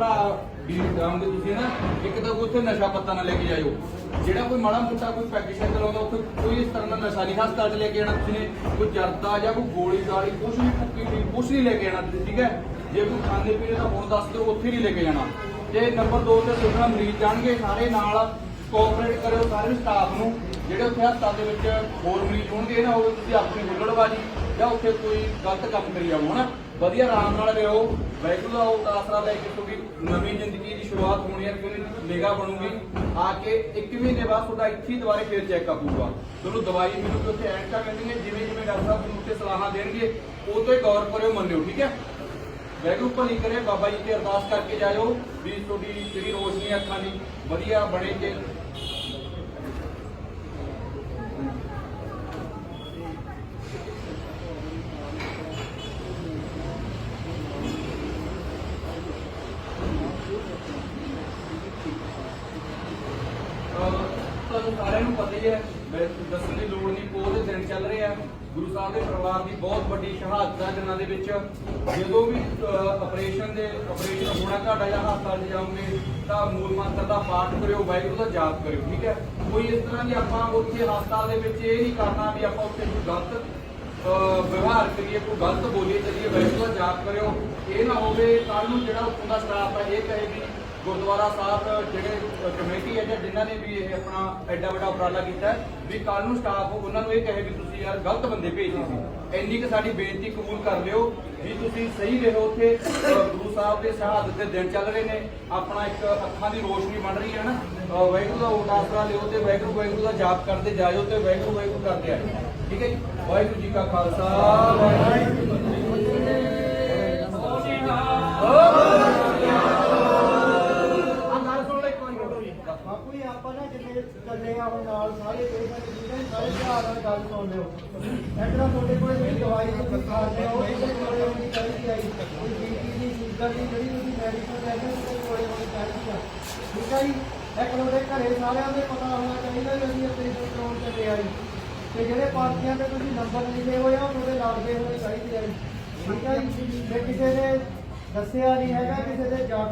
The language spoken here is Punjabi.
ਭਰਾ ਵੀ ਜਾਓਗੇ ਤੁਸੀਂ ਨਾ, ਇੱਕ ਤਾਂ ਕੋਈ ਉੱਥੇ ਨਸ਼ਾ ਪੱਤਾ ਨਾ ਲੈ ਕੇ ਜਾਇਓ। ਜਿਹੜਾ ਕੋਈ ਮਾੜਾ ਮੋਟਾ ਕੋਈ ਪੈਕੇਸ਼ਨ ਚਲਾਉਂਦਾ ਉੱਥੇ ਕੋਈ ਇਸ ਤਰ੍ਹਾਂ ਦਾ ਨਸ਼ਾ ਨਹੀਂ। ਹਸਪਤਾਲ 'ਚ ਲੈ ਕੇ ਜਾਣਾ ਤੁਸੀਂ ਨੇ, ਕੋਈ ਜਰਦਾ ਜਾਂ ਕੋਈ ਗੋਲੀ ਗਾਲੀ, ਕੁਛ ਨਹੀਂ ਭੁੱਕੀ ਨਹੀਂ ਕੁਛ ਨਹੀਂ ਲੈ ਕੇ ਜਾਣਾ ਤੁਸੀਂ, ਠੀਕ ਹੈ? ਜੇ ਕੋਈ ਖਾਣੇ ਪੀਣੇ ਦਾ ਹੁਣ ਦੱਸ ਦਿਓ, ਉੱਥੇ ਨਹੀਂ ਲੈ ਕੇ ਜਾਣਾ। ਤੇ ਨੰਬਰ 2 ਤੇ ਦੂਸਰਾ ਮਰੀਜ਼ ਜਾਣਗੇ, ਸਾਰੇ ਨਾਲ ਕੋਆਪਰੇਟ ਕਰਿਓ ਸਾਰੇ ਸਟਾਫ ਨੂੰ। ਜਿਹੜੇ ਉੱਥੇ ਹਸਪਤਾਲ ਦੇ ਵਿੱਚ ਹੋਰ ਮਰੀਜ਼ ਹੋਣਗੇ, ਨਾ ਹੋਵੇ ਤੁਸੀਂ ਆਪਣੀ ਹੁੱਲੜਬਾਜੀ ਜਾਂ ਉੱਥੇ ਕੋਈ ਗਲਤ ਕੰਮ ਕਰੀ ਜਾਵੋ ਹਨਾ? ਵਧੀਆ ਆਰਾਮ ਨਾਲ ਰਹੋ, ਵਾਹਿਗੁਰੂ ਦਾ ਉਹ ਆਸਰਾ ਲੈ ਕੇ ਤੁਹਾਡੀ ਨਵੀਂ ਜ਼ਿੰਦਗੀ ਦੀ ਸ਼ੁਰੂਆਤ ਹੋਣੀ ਹੈ, ਕਿਉਂਕਿ ਨਿਗਾਹ ਬਣੂਗੀ, ਆ ਕੇ ਇੱਕ ਮਹੀਨੇ ਬਾਅਦ ਤੁਹਾਡਾ ਇੱਥੇ ਦੁਬਾਰੇ ਫੇਰ ਚੈੱਕਅਪ ਹੋਊਗਾ। ਤੁਹਾਨੂੰ ਦਵਾਈ ਮਿਲੂਗੀ, ਉੱਥੇ ਐਂਟਾ ਮਿਲਣਗੇ ਜਿਵੇਂ ਜਿਵੇਂ ਡਾਕਟਰ ਸਾਹਿਬ ਤੁਹਾਨੂੰ ਉੱਥੇ ਸਲਾਹਾਂ ਦੇਣਗੇ ਉਹ ਤੋਂ ਹੀ ਗੌਰ ਕਰਿਓ, ਮੰਨਿਓ, ਠੀਕ ਹੈ? ਵੈਗਰੂ ਭਲੀ ਕਰੇ, ਬਾਬਾ ਜੀ ਤੇ ਅਰਦਾਸ ਕਰਕੇ ਜਾਇਓ, ਵੀ ਤੁਹਾਡੀ ਜਿਹੜੀ ਰੋਸ਼ਨੀ ਅੱਖਾਂ ਦੀ, ਵਧੀਆ ਬਣੇ ਤੇ ਤੁਹਾਨੂੰ ਸਾਰਿਆਂ ਨੂੰ ਪਤਾ ਹੀ ਹੈ ਦੱਸਣ ਦੀ ਲੋੜ ਨਹੀਂ, ਪੋਹ ਦੇ ਦਿਨ ਚੱਲ ਰਹੇ ਆ। ਗੁਰੂ ਸਾਹਿਬ ਦੇ ਪਰਿਵਾਰ ਦੀ ਬਹੁਤ ਵੱਡੀ ਸ਼ਹਾਦਤ ਹੈ ਜਿਨ੍ਹਾਂ ਦੇ ਵਿੱਚ। ਜਦੋਂ ਵੀ ਆਪਰੇਸ਼ਨ ਦੇ ਆਪਰੇਸ਼ਨ ਹੋਣਾ ਘਾਟਾ ਜਾਂ ਹਸਪਤਾਲ 'ਚ ਜਾਓਗੇ, ਤਾਂ ਮੂਲ ਮੰਤਰ ਦਾ ਪਾਠ ਕਰਿਓ, ਵਾਹਿਗੁਰੂ ਦਾ ਜਾਪ ਕਰਿਓ, ਠੀਕ ਹੈ? ਕੋਈ ਇਸ ਤਰ੍ਹਾਂ ਦੀ ਆਪਾਂ ਉੱਥੇ ਹਸਪਤਾਲ ਦੇ ਵਿੱਚ ਇਹ ਨਹੀਂ ਕਰਨਾ ਵੀ ਆਪਾਂ ਉੱਥੇ ਕੋਈ ਗਲਤ ਵਿਵਹਾਰ ਕਰੀਏ, ਕੋਈ ਗਲਤ ਬੋਲੀ ਕਰੀਏ ਵਾਹਿਗੁਰੂ ਦਾ ਜਾਪ ਕਰਿਓ। ਇਹ ਨਾ ਹੋਵੇ ਕੱਲ ਨੂੰ ਜਿਹੜਾ ਉੱਥੋਂ ਦਾ ਸਟਾਫ ਹੈ ਇਹ ਕਹੇ ਵੀ ਗੁਰਦੁਆਰਾ ਸਾਹਿਬ ਜਿਹੜੇ ਕਮੇਟੀ ਹੈ ਜਾਂ ਜਿਨ੍ਹਾਂ ਨੇ ਵੀ ਇਹ ਆਪਣਾ ਐਡਾ ਵੱਡਾ ਉਪਰਾਲਾ ਕੀਤਾ ਵੀ ਕੱਲ ਨੂੰ ਸਟਾਫ ਉਹਨਾਂ ਨੂੰ ਇਹ ਕਹੇ ਵੀ ਤੁਸੀਂ ਯਾਰ ਗਲਤ ਬੰਦੇ ਭੇਜਦੇ ਸੀ। ਇੰਨੀ ਕਿ ਸਾਡੀ ਬੇਨਤੀ ਕਬੂਲ ਕਰ ਲਿਓ ਵੀ ਤੁਸੀਂ ਸਹੀ ਰਹੋ ਉੱਥੇ ਗੁਰੂ ਸਾਹਿਬ ਦੇ ਸ਼ਹਾਦਤ ਦੇ ਦਿਨ ਚੱਲ ਰਹੇ ਨੇ। ਆਪਣਾ ਇੱਕ ਅੱਖਾਂ ਦੀ ਰੋਸ਼ਨੀ ਬਣ ਰਹੀ ਹੈ ਨਾ। ਅਹ ਵਾਹਿਗੁਰੂ ਦਾ ਉਦਾਸਰਾ ਲਿਓ ਤੇ ਵਾਹਿਗੁਰੂ ਵਾਹਿਗੁਰੂ ਦਾ ਜਾਪ ਕਰਦੇ ਜਾਇਓ ਤੇ ਵਾਹਿਗੁਰੂ ਵਾਹਿਗੁਰੂ ਕਰਦੇ ਆਇਓ। ਠੀਕ ਹੈ ਜੀ? ਵਾਹਿਗੁਰੂ ਜੀ ਕਾ ਖਾਲਸਾ, ਵਾਹਿਗੁਰੂ ਬਾਪੂ ਜੀ, ਆਪਾਂ ਨਾ ਜਿੰਨੇ ਚੱਲੇ ਆ ਹੁਣ ਨਾਲ ਸਾਰੇ ਪੇਸ਼ੈਂਟ ਜਿਹੜੇ ਸਾਰੇ ਧਿਆਨ ਨਾਲ ਗੱਲ ਸੁਣ ਲਿਓ। ਐਡਰਾ ਤੁਹਾਡੇ ਕੋਲ ਜਿਹੜੀ ਦਵਾਈ ਦੀ ਹੈ ਉਹ ਇਹਦੇ ਕੋਲੇ ਹੋਣੀ ਚਾਹੀਦੀ ਹੈ ਕੋਈ ਬੀਪੀ ਦੀ, ਸ਼ੂਗਰ ਦੀ, ਜਿਹੜੀ ਤੁਸੀਂ ਮੈਡੀਸਨ ਲੈਂਦੇ ਹੋ ਉਹਦੇ ਕੋਲੇ ਹੋਣੀ ਚਾਹੀਦੀ ਹੈ ਠੀਕ ਹੈ ਜੀ? ਇੱਕ ਤੁਹਾਡੇ ਘਰੇ ਸਾਰਿਆਂ ਦੇ ਪਤਾ ਹੋਣਾ ਚਾਹੀਦਾ ਵੀ ਅਸੀਂ ਆਪਰੇਸ਼ਨ ਕਰਾਉਣ ਚੱਲੇ ਆ ਜੀ। ਤੇ ਜਿਹੜੇ ਪਾਰਟੀਆਂ ਤੇ ਤੁਸੀਂ ਨੰਬਰ ਲਿਖੇ ਹੋਏ ਆ ਉਹਦੇ ਲੱਗਦੇ ਹੋਣੇ ਚਾਹੀਦੇ ਆ ਜੀ। ਠੀਕ ਹੈ ਜੀ? ਜੇ ਕਿਸੇ ਨੇ ਦੱਸਿਆ ਨਹੀਂ ਹੈਗਾ, ਕਿਸੇ ਦੇ ਜਾ